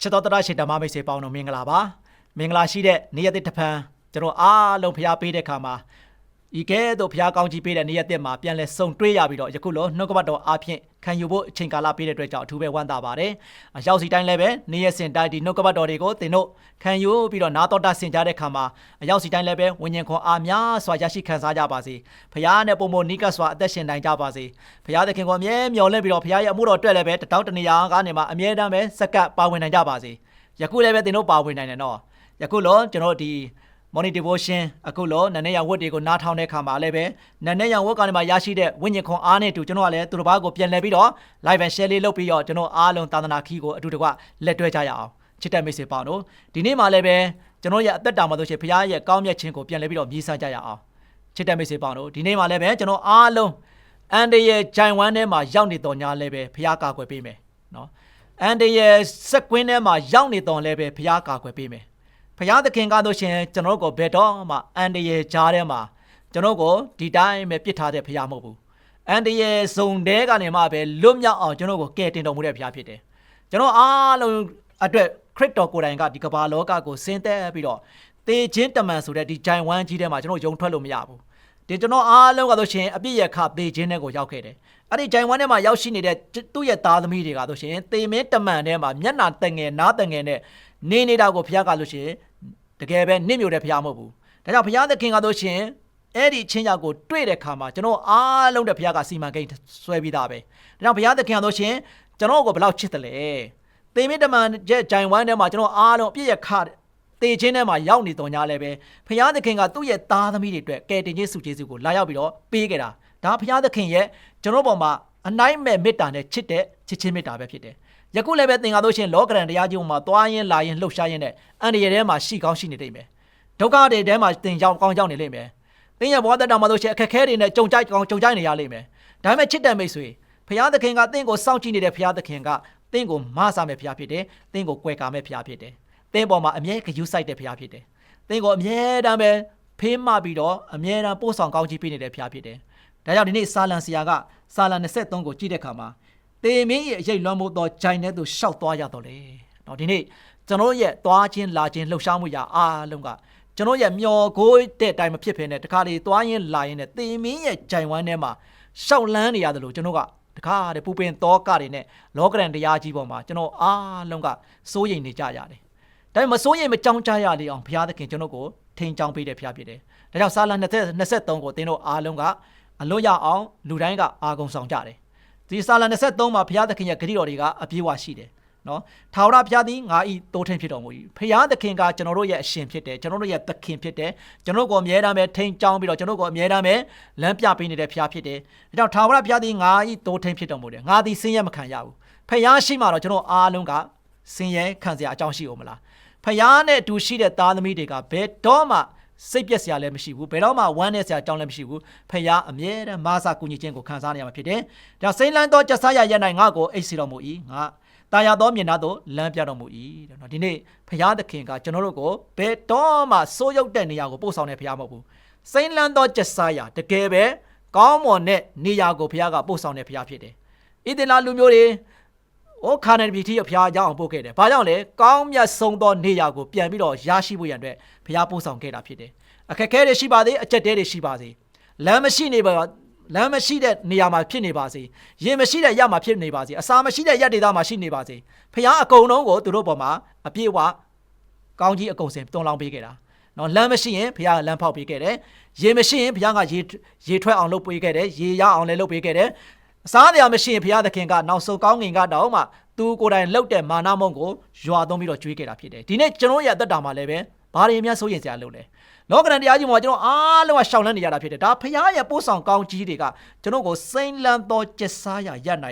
ချစ်တော်တရားရှိဓမ္မမိတ်ဆွေပေါင်းတို့မင်္ဂလာပါမင်္ဂလာရှိတဲ့နေ့ရက်တစ်ဖန်ကျွန်တော်အားလုံးဖျားပေးတဲ့ခါမှာ ဤကဲ့သို့ဖျားကောင်းကြီးပေးတဲ့နေ့ရက်တစ်မှာပြန်လဲစုံတွေးရပြီးတော့ယခုလိုနှုတ်ကပတ်တော်အားဖြင့်ခံယူဖို့အချိန်ကာလပေးတဲ့အတွက်ကြောင့်အထူးပဲဝမ်းသာပါတယ်အရောက်စီတိုင်းလည်းပဲနေ့ရက်စဉ်တိုင်းဒီနှုတ်ကပတ်တော်တွေကိုသင်တို့ခံယူပြီးတော့နာတော်တာဆင်ကြတဲ့ခါမှာအရောက်စီတိုင်းလည်းပဲဝိညာဉ်ခွန်အားများစွာရရှိခံစားကြပါစေဖျားနဲ့ပုံပုံနိကစွာအသက်ရှင်နိုင်ကြပါစေဖျားသခင်ကအမြဲမျှော်လင့်ပြီးတော့ဖျားရဲ့အမှုတော်တွေ့လည်းပဲတတောင်းတနေရာကနေမှအမြဲတမ်းပဲစက္ကပ်ပါဝင်နိုင်ကြပါစေယခုလည်းပဲသင်တို့ပါဝင်နိုင်တယ်နော်ယခုလောကျွန်တော်ဒီ morning devotion အခုလောနန်းနဲ့ရဝတ်တွေကိုနားထောင်တဲ့ခါမှာလည်းပဲနန်းနဲ့ရဝတ်ကနေမှရရှိတဲ့ဝိညာဉ်ခွန်အားနဲ့တူကျွန်တော်ကလည်းသူတစ်ပါးကိုပြန်လှည့်ပြီးတော့ live and share လေးလုပ်ပြီးတော့ကျွန်တော်အားလုံးသာသနာခီးကိုအတူတကွလက်တွဲကြရအောင်ချစ်တဲ့မိတ်ဆွေပေါင်းတို့ဒီနေ့မှလည်းပဲကျွန်တော်ရဲ့အသက်တာမှာဆိုရှင်ဘုရားရဲ့ကောင်းမြတ်ခြင်းကိုပြန်လှည့်ပြီးတော့မြည်ဆန်းကြရအောင်ချစ်တဲ့မိတ်ဆွေပေါင်းတို့ဒီနေ့မှလည်းပဲကျွန်တော်အားလုံးအန်တရဲ့ဂျိုင်ဝမ်းထဲမှာရောက်နေတော်ညာလည်းပဲဘုရားကာကွယ်ပေးမယ်နော်အန်တရဲ့စက်ကွင်းထဲမှာရောက်နေတော်လဲပဲဘုရားကာကွယ်ပေးမယ် ဘုရားသခင်ကားလို့ရှင်ကျွန်တော်တို့ကိုဘယ်တော့မှအန်တရဲ့ကြားထဲမှာကျွန်တော်ကိုဒီတိုင်းပဲပြစ်ထားတဲ့ဘုရားမဟုတ်ဘူးအန်တရဲ့ဇုံတဲကနေမှပဲလွတ်မြောက်အောင်ကျွန်တော်ကိုကယ်တင်တော်မူတဲ့ဘုရားဖြစ်တယ်ကျွန်တော်အားလုံးအတွက်ခရစ်တော်ကိုယ်တိုင်ကဒီကမ္ဘာလောကကိုဆင်းသက်ပြီးတော့တေခြင်းတမန်ဆိုတဲ့ဒီဂျိုင်ဝမ်းကြီးထဲမှာကျွန်တော်ယုံထွက်လို့မရဘူး ဒီကျွန်တော်အားလုံးကဆိုရှင်အပြည့်ရခသေခြင်းတဲ့ကိုရောက်ခဲ့တယ်အဲ့ဒီဂျိုင်ဝမ်းထဲမှာရောက်ရှိနေတဲ့သူ့ရဲ့သားသမီးတွေကဆိုရှင်သေမင်းတမန်ထဲမှာမျက်နာတငယ်နားတငယ်နဲ့နေနေတာကိုဘုရားကလို့ရှင်တကယ်ပဲနစ်မြို့တဲ့ဘုရားမဟုတ်ဘူးဒါကြောင့်ဘုရားသခင်ကဆိုရှင်အဲ့ဒီချင်းရောက်ကိုတွေ့တဲ့ခါမှာကျွန်တော်အားလုံးတဲ့ဘုရားကစီမံကိန်းဆွဲပြီးသားပဲဒါကြောင့်ဘုရားသခင်ကဆိုရှင်ကျွန်တော်ကိုဘယ်လောက်ချစ်တယ်လဲသေမင်းတမန်ရဲ့ဂျိုင်ဝမ်းထဲမှာကျွန်တော်အားလုံးအပြည့်ရခ တေချင်းထဲမှာရောက်နေတော်ညာလဲပဲဖခင်သခင်ကသူ့ရဲ့သားသမီးတွေအတွက်ကယ်တင်ခြင်းစုကျေးဇူးကိုလာရောက်ပြီးတော့ပေးခဲ့တာဒါဖခင်သခင်ရဲ့ကျွန်တော်ပေါ်မှာအနိုင်မဲ့မေတ္တာနဲ့ချစ်တဲ့ချစ်ချင်းမေတ္တာပဲဖြစ်တယ်ယခုလည်းပဲသင်ကားလို့ရှင်လောကရန်တရားကြီးမှာသွားရင်လာရင်လှုပ်ရှားရင်နဲ့အန္တရာယ်ထဲမှာရှိကောင်းရှိနေလိမ့်မယ်ဒုက္ခတွေထဲမှာသင်ကြောင်ကောင်းကြောင်နေလိမ့်မယ်သင်ရဲ့ဘဝတက်တာမှာလို့ရှင်အခက်ခဲတွေနဲ့ကြုံကြိုက်ကောင်းကြုံကြိုက်နေရလိမ့်မယ်ဒါပေမဲ့ချစ်တဲ့မိတ်ဆွေဖခင်သခင်ကသင်ကိုစောင့်ကြည့်နေတဲ့ဖခင်သခင်ကသင်ကိုမဆာမဲ့ဖခင်ဖြစ်တယ်သင်ကိုကွယ်ကာမဲ့ဖခင်ဖြစ်တယ် သင်ပေါ်မှာအမြဲဂရုစိုက်တဲ့ဖခင်ဖြစ်တယ်သင်ကိုအမြဲတမ်းပဲဖေးမပြီးတော့အမြဲတမ်းပို့ဆောင်ကောင်းချီးပေးနေတဲ့ဖခင်ဖြစ်တယ်ဒါကြောင့်ဒီနေ့စာလံဆရာကစာလံ23ကိုကြည့်တဲ့အခါမှာတေမင်းရဲ့အရေးလွှမ်းမိုးသောဂျိုင်တဲ့သူရှောက်သွားရတော့လေ။နော်ဒီနေ့ကျွန်တော်ရဲ့သွားခြင်းလာခြင်းလှုပ်ရှားမှုရာအားလုံးကကျွန်တော်ရဲ့မျောကိုးတဲ့အတိုင်းမဖြစ်ဖ ೇನೆ တခါလေသွားရင်လာရင်နဲ့တေမင်းရဲ့ဂျိုင်ဝမ်းထဲမှာရှောက်လန်းနေရတယ်လို့ကျွန်တော်ကတခါတဲ့ပူပင်တောကတွေနဲ့လောကရန်တရားကြီးပေါ်မှာကျွန်တော်အားလုံးကစိုးရိမ်နေကြရတယ်။ ဒါပေမဲ့မစိုးရိမ်မကြောက်ကြရလေအောင်ဘုရားသခင်ကျွန်တော်ကိုထိန်ချောင်းပေးတဲ့ဘုရားဖြစ်တယ်။ဒါကြောင့်စာလံ23ကိုသင်တို့အားလုံးကအလွတ်ရအောင်လူတိုင်းကအာဂုံဆောင်ကြတယ်။ဒီစာလံ23မှာဘုရားသခင်ရဲ့ဂရုတော်တွေကအပြည့်အဝရှိတယ်နော်။ထာဝရဘုရားသည်ငါဤတိုးထင်းဖြစ်တော်မူ၏။ဘုရားသခင်ကကျွန်တော်တို့ရဲ့အရှင်ဖြစ်တယ်ကျွန်တော်တို့ရဲ့သခင်ဖြစ်တယ်ကျွန်တော်ကိုအမြဲတမ်းပဲထိန်ချောင်းပြီးတော့ကျွန်တော်ကိုအမြဲတမ်းပဲလမ်းပြပေးနေတဲ့ဘုရားဖြစ်တယ်။ဒါကြောင့်ထာဝရဘုရားသည်ငါဤတိုးထင်းဖြစ်တော်မူတယ်။ငါသည်ဆင်းရဲမခံရဘူး။ဘုရားရှိမှတော့ကျွန်တော်အားလုံးက ဆင်းရဲခံစရာအကြောင်းရှိအောင်မလား။ဖယားနဲ့အတူရှိတဲ့သားသမီးတွေကဘယ်တော့မှစိတ်ပြက်စရာလည်းမရှိဘူးဘယ်တော့မှဝမ်းနဲ့စရာအကြောင်းလည်းမရှိဘူးဖယားအမြဲတမ်းမဆာကူညီခြင်းကိုခံစားနေရမှာဖြစ်တယ်။ဒါစိမ့်လန်းသောကြဆာရရ၌ငါ့ကိုအိတ်စီတော်မူ၏ငါတာယာသောမျက်နှာသို့လမ်းပြတော်မူ၏တဲ့နော်ဒီနေ့ဖယားသခင်ကကျွန်တော်တို့ကိုဘယ်တော့မှစိုးရုပ်တဲ့နေရာကိုပို့ဆောင်တဲ့ဖယားမဟုတ်ဘူး။စိမ့်လန်းသောကြဆာရတကယ်ပဲကောင်းမွန်တဲ့နေရာကိုဖယားကပို့ဆောင်တဲ့ဖယားဖြစ်တယ်။ဣသင်လာလူမျိုးတွေ။ အိုခါနယ်ပြည်တီဖျားကြောင်းပို့ခဲ့တယ်။ဘာကြောင့်လဲ။ကောင်းမြတ်ဆုံးသောနေရာကိုပြန်ပြီးတော့ရရှိဖို့ရန်အတွက်ဖျားပို့ဆောင်ခဲ့တာဖြစ်တယ်။အခက်အခဲတွေရှိပါသေးအကြက်တဲတွေရှိပါသေး။လမ်းမရှိနေပါလမ်းမရှိတဲ့နေရာမှာဖြစ်နေပါစေ။ရင်မရှိတဲ့ရက်မှာဖြစ်နေပါစေ။အစာမရှိတဲ့ရက်ဒေသမှာရှိနေပါစေ။ဖျားအကုန်လုံးကိုသူတို့ပေါ်မှာအပြည့်အဝကောင်းကြီးအကုန်စင်တွန်းလောင်းပေးခဲ့တာ။နော်လမ်းမရှိရင်ဖျားကလမ်းဖောက်ပေးခဲ့တယ်။ရေမရှိရင်ဖျားကရေရေထွက်အောင်လုပ်ပေးခဲ့တယ်။ရေရအောင်လည်းလုပ်ပေးခဲ့တယ်။ အစားတရားမရှိရင်ဘုရားသခင်ကနောက်ဆုံးကောင်းငင်ကတော့မှသူကိုယ်တိုင်လှုပ်တဲ့မာနမုံကိုရွာသွန်းပြီးတော့ကျွေးခဲ့တာဖြစ်တယ်ဒီနေ့ကျွန်တော်ရဲ့အသက်တာမှာလည်းပဲဘာတွေများစိုးရင်စရာလုပ်လဲလောကရန်တရားကြီးမှာကျွန်တော်အားလုံးကရှောင်လန်းနေရတာဖြစ်တယ်ဒါဖခင်ရဲ့ပို့ဆောင်ကောင်းကြီးတွေကကျွန်တော်ကိုစိမ့်လန်းသောကျက်စားရရ၌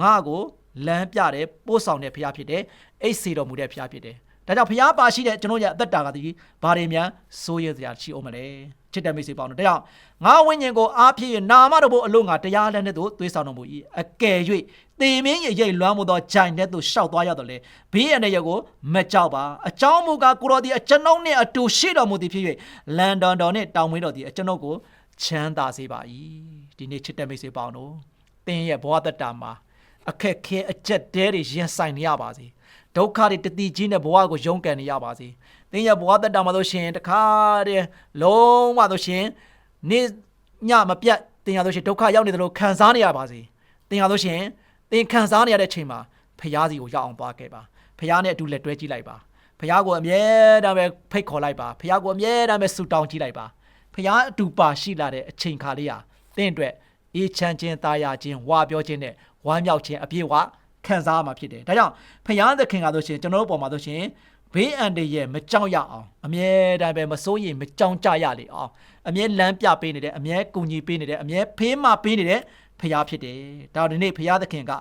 ငါကိုလမ်းပြတယ်ပို့ဆောင်တဲ့ဖခင်ဖြစ်တယ်အိတ်စီတော်မူတဲ့ဖခင်ဖြစ်တယ် ဒါကြောင့်ဖျားပါရှိတဲ့ကျွန်တော်ရဲ့အသက်တာကဒီဘာတွေများစိုးရစရာရှိအောင်မလဲချစ်တဲ့မိတ်ဆွေပေါင်းတို့ဒါကြောင့်ငါဝိညာဉ်ကိုအားဖြည့်နာမတော်ဘုအလို့ငါတရားလည်းနဲ့တို့သွေးဆောင်တော်မူ၏အကယ်၍တေမင်းရဲ့ရိတ်လွမ်းမှုသောဂျိုင်တဲ့သို့ရှောက်သွားရတော့လေဘေးရတဲ့ရက်ကိုမကြောက်ပါအကြောင်းမူကားကိုတော်ဒီအကျွန်ုပ်နှင့်အတူရှိတော်မူသည်ဖြစ်၍လန်ဒန်တော်နှင့်တောင်မွေးတော်ဒီအကျွန်ုပ်ကိုချမ်းသာစေပါ၏ဒီနေ့ချစ်တဲ့မိတ်ဆွေပေါင်းတို့တင်းရဲ့ဘဝတတမှာအခက်ခဲအကျက်တဲတွေရင်ဆိုင်နေရပါစေ ဒဒုက္ခတွေတတိကြီးနဲ့ဘဝကိုရုန်းကန်နေရပါစေ။သင်ရဲ့ဘဝတက်တာမှာဆိုရှင်တခါတည်းလုံးဝဆိုရှင်နေ့ညမပြတ်သင်ရဆိုရှင်ဒုက္ခရောက်နေတယ်လို့ခံစားနေရပါစေ။သင်ရဆိုရှင်သင်ခံစားနေရတဲ့အချိန်မှာဖရာစီကိုရောက်အောင်သွားခဲ့ပါ။ဖရာနဲ့အတူလက်တွဲကြည့်လိုက်ပါ။ဖရာကိုအမြဲတမ်းပဲဖိတ်ခေါ်လိုက်ပါ။ဖရာကိုအမြဲတမ်းပဲဆူတောင်းကြည့်လိုက်ပါ။ဖရာအတူပါရှိလာတဲ့အချိန်ခါလေးဟာသင်အတွက်အေးချမ်းခြင်းတာယာခြင်းဝါပြောခြင်းနဲ့ဝမ်းမြောက်ခြင်းအပြည့်အဝ ခံစားရမှာဖြစ်တယ်။ဒါကြောင့်ဖရာသခင်ကဆိုရှင်ကျွန်တော်တို့ပေါ်မှာဆိုရှင်ဘေးအန္တရာယ်မကြောက်ရအောင်အမြဲတမ်းပဲမစိုးရိမ်မကြောက်ကြရလေအောင်အမြဲလမ်းပြပေးနေတယ်အမြဲကူညီပေးနေတယ်အမြဲဖေးမပေးနေတဲ့ဖရာဖြစ်တယ်။ဒါဒီနေ့ဖရာသခင်က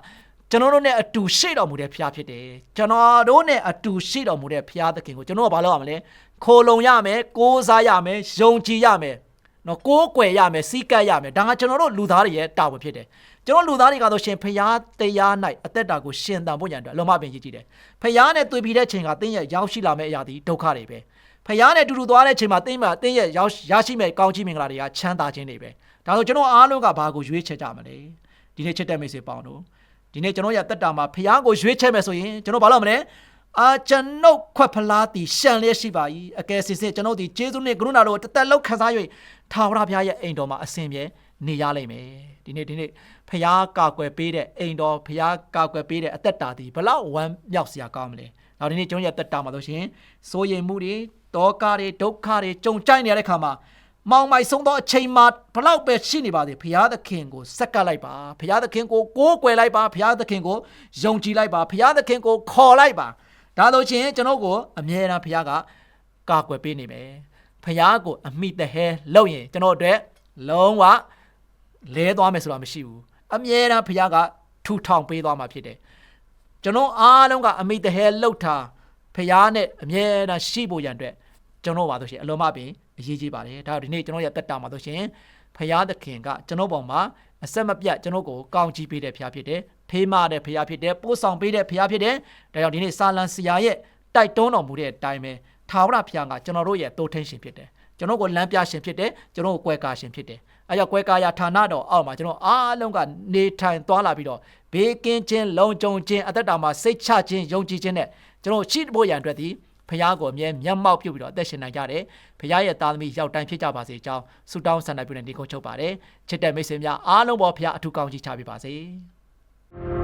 ကျွန်တော်တို့နဲ့အတူရှိတော်မူတဲ့ဖရာဖြစ်တယ်။ကျွန်တော်တို့နဲ့အတူရှိတော်မူတဲ့ဖရာသခင်ကိုကျွန်တော်ကဘာလုပ်ရမလဲ။ခိုလုံရမယ်၊ကိုးစားရမယ်၊ယုံကြည်ရမယ်။ နော်ကိုးကွယ်ရမယ်စီးကပ်ရမယ်ဒါကကျွန်တော်တို့လူသားတွေရဲ့တာဝန်ဖြစ်တယ်ကျွန်တော်လူသားတွေကတော့ရှင်ဖရားတရား၌အသက်တာကိုရှင်သန်ဖို့ရန်အတွက်အလုံးမပင်ကြီးကြည့်တယ်ဖရားနဲ့တွေ့ပြီးတဲ့ချိန်ကတင်းရဲ့ရောက်ရှိလာမယ့်အရာဒီဒုက္ခတွေပဲဖရားနဲ့တူတူသွားတဲ့ချိန်မှာတင်းမှာတင်းရဲ့ရောက်ရရှိမဲ့ကောင်းချီးမင်္ဂလာတွေကချမ်းသာခြင်းတွေပဲဒါဆိုကျွန်တော်အားလုံးကဘာကိုရွေးချယ်ကြမလဲဒီနေ့ချစ်တဲ့မိတ်ဆွေပေါင်းတို့ဒီနေ့ကျွန်တော်ရတက်တာမှာဖရားကိုရွေးချယ်မယ်ဆိုရင်ကျွန်တော်ဘာလုပ်မလဲ အာကျွန်ုပ်ခွက်ဖလားတီရှံလျက်ရှိပါ၏အကယ်စစ်စစ်ကျွန်ုပ်ဒီကျေးဇူးနဲ့ကရုဏာတော်ကိုတသက်လုံးခံစား၍ထာဝရဘုရားရဲ့အိမ်တော်မှာအစဉ်ပြေနေရလိမ့်မယ်ဒီနေ့ဒီနေ့ဖျားကာကွယ်ပေးတဲ့အိမ်တော်ဖျားကာကွယ်ပေးတဲ့အသက်တာဒီဘလောက်ဝမ်းမြောက်စရာကောင်းမလဲနောက်ဒီနေ့ကျွန်တော်ရဲ့အသက်တာမှာဆိုရှင်စိုးရိမ်မှုတွေတောကတွေဒုက္ခတွေကြုံကြိုက်နေရတဲ့ခါမှာမောင်မိုက်ဆုံးသောအချိန်မှာဘလောက်ပဲရှိနေပါသေးဘုရားသခင်ကိုစက္ကပ်လိုက်ပါဘုရားသခင်ကိုကိုးကွယ်လိုက်ပါဘုရားသခင်ကိုယုံကြည်လိုက်ပါဘုရားသခင်ကိုခေါ်လိုက်ပါ ဒါလို့ချင်းကျွန်တော်ကိုအမြဲတမ်းဘုရားကကာကွယ်ပေးနေမယ်ဘုရားကိုအမိတဟဲလုပ်ရင်ကျွန်တော်အတွက်လုံးဝလဲသွားမယ်ဆိုတာမရှိဘူးအမြဲတမ်းဘုရားကထူထောင်ပေးသွားမှာဖြစ်တယ်ကျွန်တော်အားလုံးကအမိတဟဲလှုပ်တာဘုရားနဲ့အမြဲတမ်းရှိဖို့ရန်အတွက်ကျွန်တော်ပါဆိုရှင်အလုံးမပင်အရေးကြီးပါတယ်ဒါဒီနေ့ကျွန်တော်ရတက်တာမှာဆိုရှင်ဘုရားသခင်ကကျွန်တော်ပေါ်မှာအဆက်မပြတ်ကျွန်တော်ကိုကောင်းချီးပေးတဲ့ဘုရားဖြစ်တယ် ဖေးမတဲ့ဘုရားဖြစ်တယ်ပို့ဆောင်ပေးတဲ့ဘုရားဖြစ်တယ်ဒါကြောင့်ဒီနေ့စာလံဆရာရဲ့တိုက်တွန်းတော်မူတဲ့အတိုင်းပဲထာဝရဘုရားကကျွန်တော်တို့ရဲ့တိုးထင်းရှင်ဖြစ်တယ်ကျွန်တော်ကိုလမ်းပြရှင်ဖြစ်တယ်ကျွန်တော်ကိုကွဲကာရှင်ဖြစ်တယ်အဲကြောင့်ကွဲကာရဌာနတော်အောက်မှာကျွန်တော်အားလုံးကနေထိုင်သွားလာပြီးတော့ဘေးကင်းခြင်းလုံခြုံခြင်းအသက်တာမှာစိတ်ချခြင်းယုံကြည်ခြင်းနဲ့ကျွန်တော်ရှိဖို့ရန်အတွက်ဒီဖခင်ကိုအမြဲမျက်မှောက်ပြုပြီးတော့အသက်ရှင်နိုင်ကြတယ်ဖခင်ရဲ့သားသမီးရောက်တိုင်းဖြစ်ကြပါစေကြောင်းဆုတောင်းဆန္ဒပြုနေဒီကုန်းချုပ်ပါတယ်ချစ်တဲ့မိတ်ဆွေများအားလုံးပေါ်ဖခင်အထူးကောင်းချီးချပေးပါစေ you